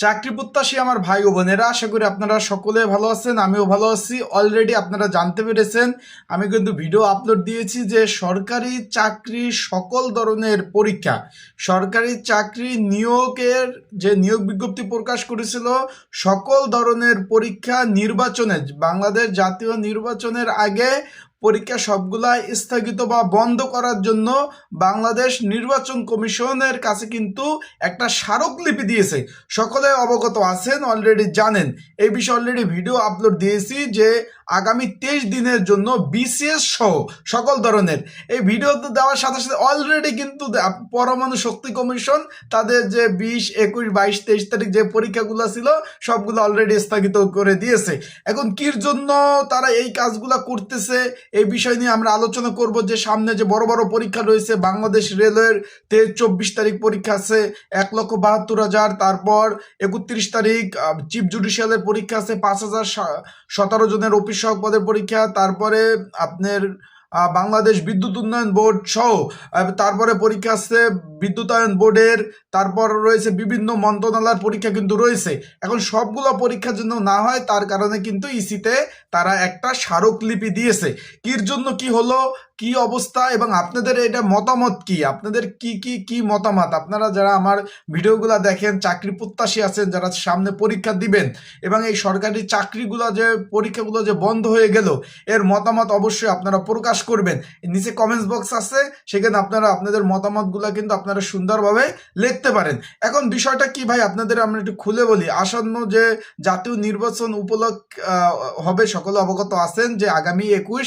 চাকরি প্রত্যাশী আমার ভাই ও বোনেরা, আশা করি আপনারা সকলে ভালো আছেন, আমিও ভালো আছি। অলরেডি আপনারা জানতে পেরেছেন, আমি কিন্তু ভিডিও আপলোড দিয়েছি যে সরকারি চাকরি সকল ধরনের পরীক্ষা, সরকারি চাকরি নিয়োগের যে নিয়োগ বিজ্ঞপ্তি প্রকাশ করেছিল, সকল ধরনের পরীক্ষা নির্বাচনে, বাংলাদেশ জাতীয় নির্বাচনের আগে পরীক্ষা সবগুলা স্থগিত বা বন্ধ করার জন্য বাংলাদেশ নির্বাচন কমিশনের কাছে কিন্তু একটা স্মারকলিপি দিয়েছে। সকলে অবগত আছেন অলরেডি জানেন। এই বিষয়ে অলরেডি ভিডিও আপলোড দিয়েছি যে আগামী তেইশ দিনের জন্য বিসিএস সহ সকল ধরনের। এই ভিডিও তো দেওয়ার সাথে সাথে অলরেডি কিন্তু পরমাণু শক্তি কমিশন তাদের যে বিশ, একুশ, বাইশ, তেইশ তারিখ যে পরীক্ষাগুলো ছিল, সবগুলো অলরেডি স্থগিত করে দিয়েছে। এখন কির জন্য তারা এই কাজগুলা করতেছে, এই বিষয় নিয়ে আমরা আলোচনা করব যে সামনে যে বড় বড় পরীক্ষা রয়েছে, বাংলাদেশ রেলওয়ের তে চব্বিশ তারিখ পরীক্ষা আছে, এক লক্ষ বাহাত্তর হাজার, তারপর একত্রিশ তারিখ চিফ জুডিশিয়ালের পরীক্ষা আছে, পাঁচ হাজার সতেরো জনের অফিস সহক পদের পরীক্ষা তারপরে আপনার বাংলাদেশ বিদ্যুৎ উন্নয়ন বোর্ড সহ তারপরে পরীক্ষা আছে বিদ্যুতায়ন বোর্ডের, তারপর রয়েছে বিভিন্ন মন্ত্রণালয়ের পরীক্ষা কিন্তু রয়েছে। এখন সবগুলো পরীক্ষা জন্য না হয়, তার কারণে কিন্তু ইসিতে তারা একটা স্মারকলিপি দিয়েছে। কির জন্য কি হলো, কি অবস্থা, এবং আপনাদের এটা মতামত কি? আপনাদের কি কি কি মতামত? আপনারা যারা আমার ভিডিওগুলো দেখেন, চাকরি প্রত্যাশী আছেন, যারা সামনে পরীক্ষা দিবেন, এবং এই সরকারি চাকরিগুলো যে, পরীক্ষাগুলো যে বন্ধ হয়ে গেল, এর মতামত অবশ্যই আপনারা প্রকাশ করবেন। নিচে কমেন্টস বক্স আছে, সেখানে আপনারা আপনাদের মতামতগুলো কিন্তু আপনারা সুন্দরভাবে লিখতে পারেন। এখন বিষয়টা কি ভাই? আপনাদের আমরা একটু খুলে বলি। আসন্ন যে জাতীয় নির্বাচন উপলক্ষ হবে, সকলে অবগত আছেন যে আগামী একুশ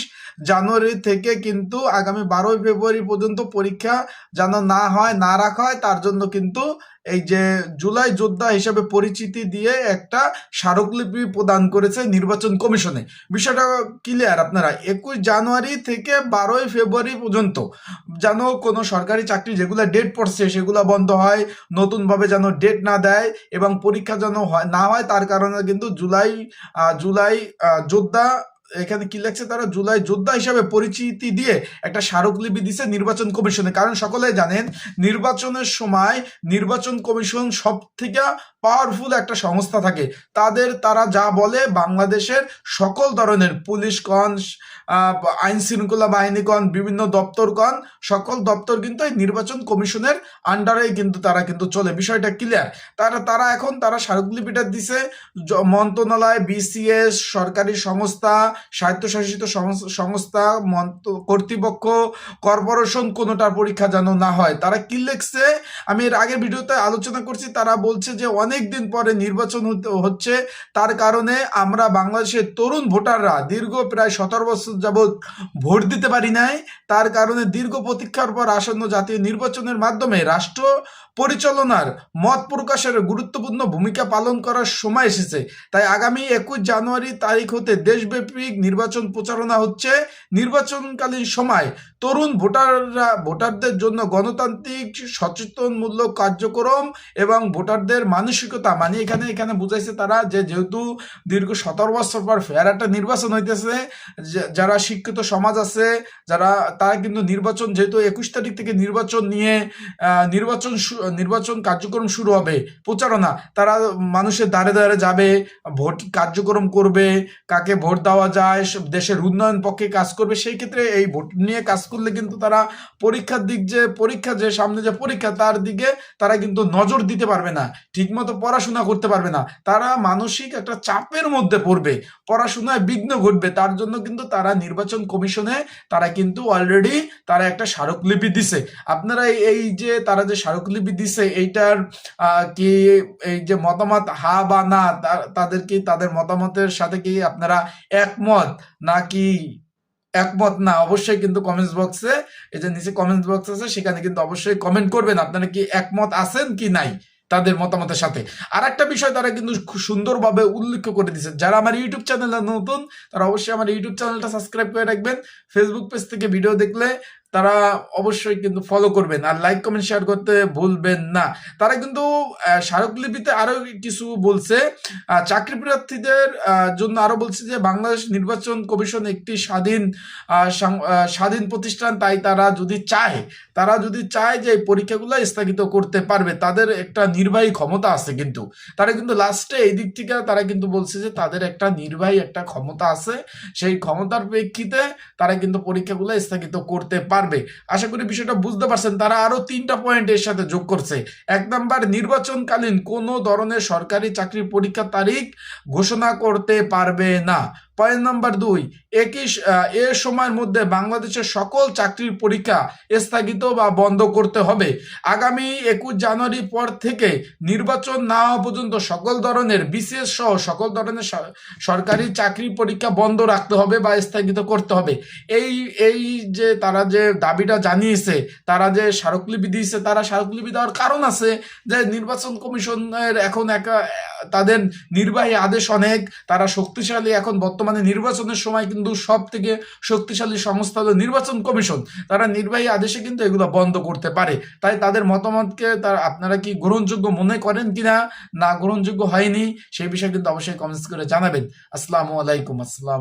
জানুয়ারি থেকে কিন্তু আগামী বারোই ফেব্রুয়ারি পর্যন্ত পরীক্ষা যেন না হয়, না রাখা হয়, তার জন্য কিন্তু এই যে জুলাই যোদ্ধা হিসেবে পরিচিতি দিয়ে একটা স্মারকলিপি প্রদান করেছে নির্বাচন কমিশনে। বিষয়টা ক্লিয়ার আপনারা একুশ জানুয়ারি থেকে বারোই ফেব্রুয়ারি পর্যন্ত যেন কোনো সরকারি চাকরি যেগুলো ডেট পড়ছে সেগুলো বন্ধ হয়, নতুনভাবে যেন ডেট না দেয় এবং পরীক্ষা যেন হয়, না হয় তার কারণে কিন্তু জুলাই জুলাই যোদ্ধা এখানে কি লেখছে? তারা জুলাই যোদ্ধা হিসাবে পরিচিতি দিয়ে একটা স্মারকলিপি দিছে নির্বাচন কমিশনে। কারণ সকলে জানেন, নির্বাচনের সময় নির্বাচন কমিশন সব থেকে পাওয়ারফুল একটা সংস্থা থাকে। তাদের তারা যা বলে বাংলাদেশের সকল ধরনের পুলিশ কন আইন শৃঙ্খলা বাহিনী কন বিভিন্ন দপ্তর কন সকল দপ্তর কিন্তু এই নির্বাচন কমিশনের আন্ডারেই কিন্তু তারা কিন্তু চলে। বিষয়টা ক্লিয়ার তারা তারা এখন তারা স্মারকলিপিটা দিছে। মন্ত্রণালয় বিসিএস সরকারি সংস্থা স্বায়ত্তশাসিত সংস্থা, মন্ত্র- কর্তৃপক্ষ, কর্পোরেশন কোনোটার পরীক্ষা যেন না হয়। তারা কি লিখছে? আমি এর আগের ভিডিওতে আলোচনা করছি, তারা বলছে যে অনেক দিন পরে নির্বাচন হচ্ছে। তার কারণে আমরা বাংলাদেশের তরুণ ভোটাররা দীর্ঘ প্রায় সতেরো বছর যাবৎ ভোট দিতে পারি নাই। তার কারণে দীর্ঘ প্রতীক্ষার পর আসন্ন জাতীয় নির্বাচনের মাধ্যমে রাষ্ট্র পরিচালনার মত প্রকাশের গুরুত্বপূর্ণ ভূমিকা পালন করার সময় এসেছে। তাই আগামী একুশ জানুয়ারি তারিখ হতে দেশব্যাপী নির্বাচন প্রচারণা হচ্ছে নির্বাচনকালীন সময় তরুণ ভোটাররা, ভোটারদের জন্য গণতান্ত্রিক, সচেতনমূলক কার্যক্রম এবং ভোটারদের মানসিকতা। মানে এখানে এখানে বুঝাইছে তারা যে যেহেতু দীর্ঘ সতেরো বছর পর ফের একটা নির্বাচন হইতেছে যারা শিক্ষিত সমাজ আছে, যারা, তারা কিন্তু নির্বাচন যেহেতু একুশ তারিখ থেকে নির্বাচন নিয়ে নির্বাচন নির্বাচন কার্যক্রম শুরু হবে, প্রচারণা, তারা মানুষের দ্বারে দ্বারে যাবে, ভোট কার্যক্রম করবে, কাকে ভোট দেওয়া যায় সব দেশের উন্নয়ন পক্ষে কাজ করবে, সেই ক্ষেত্রে এই ভোট নিয়ে কাজ করলে কিন্তু তারা পরীক্ষার দিক যে, পরীক্ষা যে, সামনে যে পরীক্ষা, তার দিকে তারা কিন্তু নজর দিতে পারবে না, ঠিকমতো পড়াশোনা করতে পারবে না। তারা মানসিক একটা চাপের মধ্যে পড়বে, পড়াশোনায় বিঘ্ন ঘটবে, তার জন্য কিন্তু তারা নির্বাচন কমিশনে, তারা কিন্তু অলরেডি তারা একটা স্মারকলিপি দিছে। আপনারা এই- যে, তারা যে স্মারকলিপি দিছে, এইটার কি এই যে মতামত, হা বা না তাদের কি তাদের মতামতের সাথে কি আপনারা একমত নাকি একমত? না, অবশ্যই কিন্তু কমেন্টস বক্সে এই যে নিচে কমেন্টস বক্স আছে, সেখানে কিন্তু অবশ্যই কমেন্ট করবেন। আপনারা কি একমত আছেন কি নাই তাদের মতামতের সাথে? আর একটা বিষয় তারা কিন্তু খুব সুন্দরভাবে উল্লেখ করে দিচ্ছে যারা আমার ইউটিউব চ্যানেলটা নতুন, তারা অবশ্যই আমার ইউটিউব চ্যানেলটা সাবস্ক্রাইব করে রাখবেন। ফেসবুক পেজ থেকে ভিডিও দেখলে তারা অবশ্যই কিন্তু ফলো করবেন। আর লাইক কমেন্ট শেয়ার করতে ভুলবেন না। তারা কিন্তু স্মারকলিপিতে আরও কিছু বলছে। চাকরি প্রার্থীদের জন্য আরও বলছে যে, বাংলাদেশ নির্বাচন কমিশন একটি স্বাধীন স্বাধীন প্রতিষ্ঠান। তাই তারা যদি চায়, তারা যদি চায় যে, এই পরীক্ষাগুলো স্থগিত করতে পারবে, তাদের একটা নির্বাহী ক্ষমতা আছে কিন্তু। তারা কিন্তু লাস্টে এই দিক থেকে তারা কিন্তু বলছে যে, তাদের একটা নির্বাহী একটা ক্ষমতা আছে। সেই ক্ষমতার প্রেক্ষিতে তারা কিন্তু পরীক্ষাগুলো স্থগিত করতে পারবে। আশা করি বিষয়টা বুঝতে পারছেন, তারা আরও তিনটা পয়েন্ট এর সাথে যোগ করছে। এক নম্বর, নির্বাচনকালীন কোনো ধরনের সরকারি চাকরির পরীক্ষা তারিখ ঘোষণা করতে পারবে না। পয়েন্ট নাম্বার দুই একই এ সময়ের মধ্যে বাংলাদেশের সকল চাকরির পরীক্ষা স্থগিত বা বন্ধ করতে হবে। আগামী একুশ জানুয়ারি পর থেকে নির্বাচন না হওয়া পর্যন্ত সকল ধরনের বিশেষ সহ সকল ধরনের সরকারি চাকরি পরীক্ষা বন্ধ রাখতে হবে বা স্থগিত করতে হবে। এই এই যে তারা যে দাবিটা জানিয়েছে, তারা যে স্মারকলিপি দিয়েছে, তারা স্মারকলিপি দেওয়ার কারণ আছে যে নির্বাচন কমিশনের এখন একা তাদের নির্বাহী আদেশ অনেক, তারা শক্তিশালী এখন বর্তমানে নির্বাচনের সময় কিন্তু সব থেকে শক্তিশালী সংস্থা হলো নির্বাচন কমিশন। তারা নির্বাহী আদেশে কিন্তু এগুলো বন্ধ করতে পারে। তাই তাদের মতামতকে তার আপনারা কি গ্রহণযোগ্য মনে করেন কিনা, না গ্রহণযোগ্য হয়নি, সেই বিষয়ে কিন্তু অবশ্যই কমেন্টস করে জানাবেন। আসসালামু আলাইকুম, আসসালাম।